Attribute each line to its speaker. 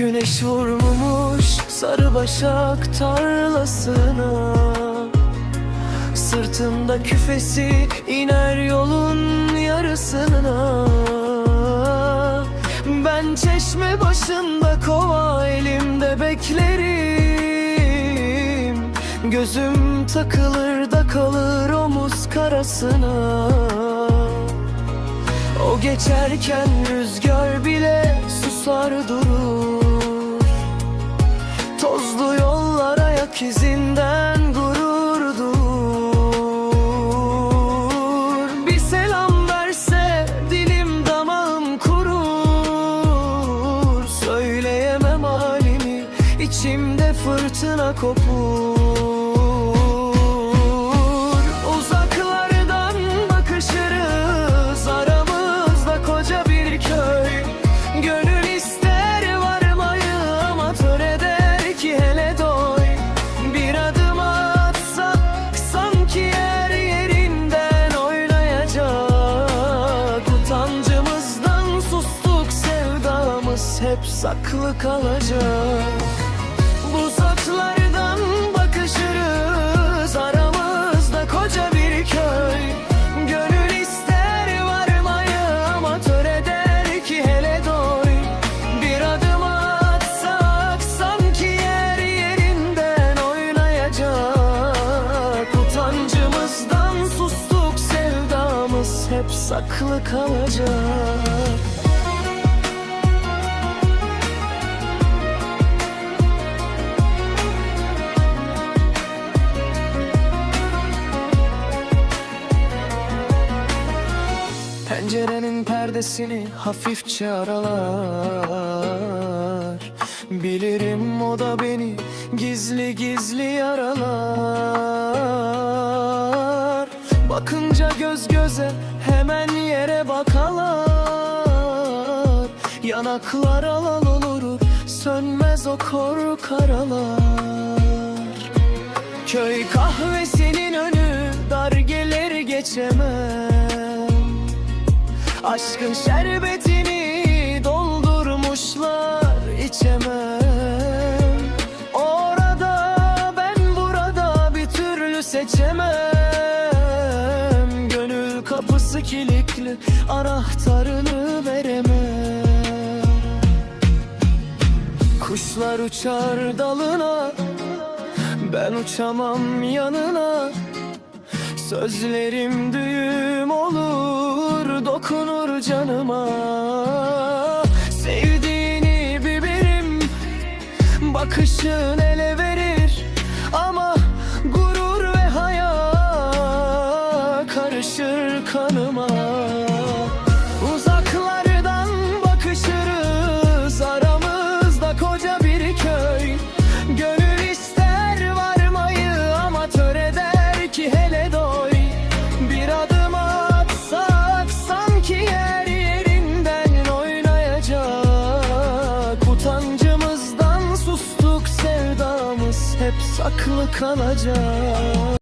Speaker 1: Güneş vurmuş sarı başak tarlasına. Sırtında küfesi iner yolun yarısına. Ben çeşme başında kova elimde beklerim. Gözüm takılır da kalır omuz karasına. O geçerken rüzgar bile susar durur yollar ayak izinden gururdur. Bir selam verse dilim damağım kurur. Söyleyemem halimi içimde fırtına kopur hep saklı kalacak. Uzaklardan bakışırız. Aramızda koca bir köy. Gönül ister varmayı amatör eder ki hele doy. Bir adım atsak sanki yer yerinden oynayacak. Utancımızdan sustuk sevdamız hep saklı kalacak Pencerenin perdesini hafifçe aralar. Bilirim o da beni gizli gizli yaralar Bakınca göz göze hemen yere bakalar. Yanaklar alal olur sönmez o kor karalar. Köy kahvesinin Aşkın şerbetini doldurmuşlar içemem. Orada ben burada bir türlü seçemem. Gönül kapısı kilitli anahtarını veremem. Kuşlar uçar dalına ben uçamam yanına. Sözlerim düğüm olur dokunur canıma saklı kalacak